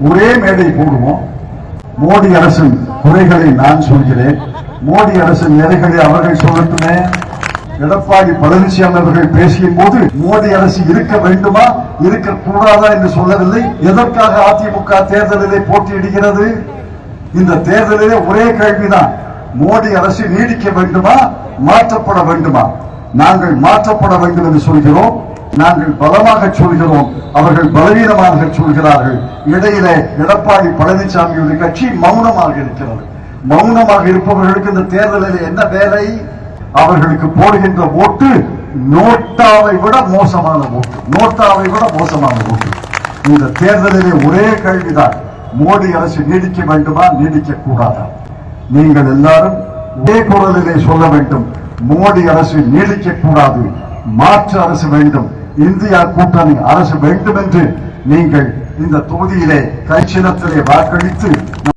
ஒரே மேடை போடுவோம். மோடி அரசின் குறைகளை நான் சொல்கிறேன். மோடி அரசின் நிறைகளை அவர்கள் சொல்லட்டுமே. எடப்பாடி பழனிசாமி அவர்கள் பேசிய போது மோடி அரசு இருக்க வேண்டுமா இருக்க கூடாதா என்று சொல்லவில்லை. எதற்காக அதிமுக தேர்தலிலே போட்டியிடுகிறது? இந்த தேர்தலிலே ஒரே கேள்விதான். மோடி அரசு நீடிக்க வேண்டுமா மாற்றப்பட வேண்டுமா? நாங்கள் மாற்றப்பட வேண்டும் என்று சொல்கிறோம். நாங்கள் பலமாக சொல்கிறோம். அவர்கள் பலவீனமாக சொல்கிறார்கள். இடையில எடப்பாடி பழனிசாமியுடைய கட்சி மௌனமாக இருக்கிறது. மௌனமாக இருப்பவர்களுக்கு இந்த தேர்தலில் என்ன வேலை? அவர்களுக்கு போடுகின்ற ஓட்டு நோட்டாவை விட மோசமான ஓட்டு. நோட்டாவை விட மோசமான ஓட்டு. இந்த தேர்தலிலே ஒரே கேள்விதான். மோடி அரசு நீடிக்க வேண்டுமா? நீடிக்க கூடாதா நீங்கள் எல்லாரும் ஒரே குரலிலே சொல்ல வேண்டும். மோடி அரசு நீடிக்க கூடாது மாற்று அரசு வேண்டும். இந்தியா கூட்டணி அரசு வேண்டும் என்று நீங்கள் இந்த தொகுதியிலே கைச்சினத்திலே வாக்களித்து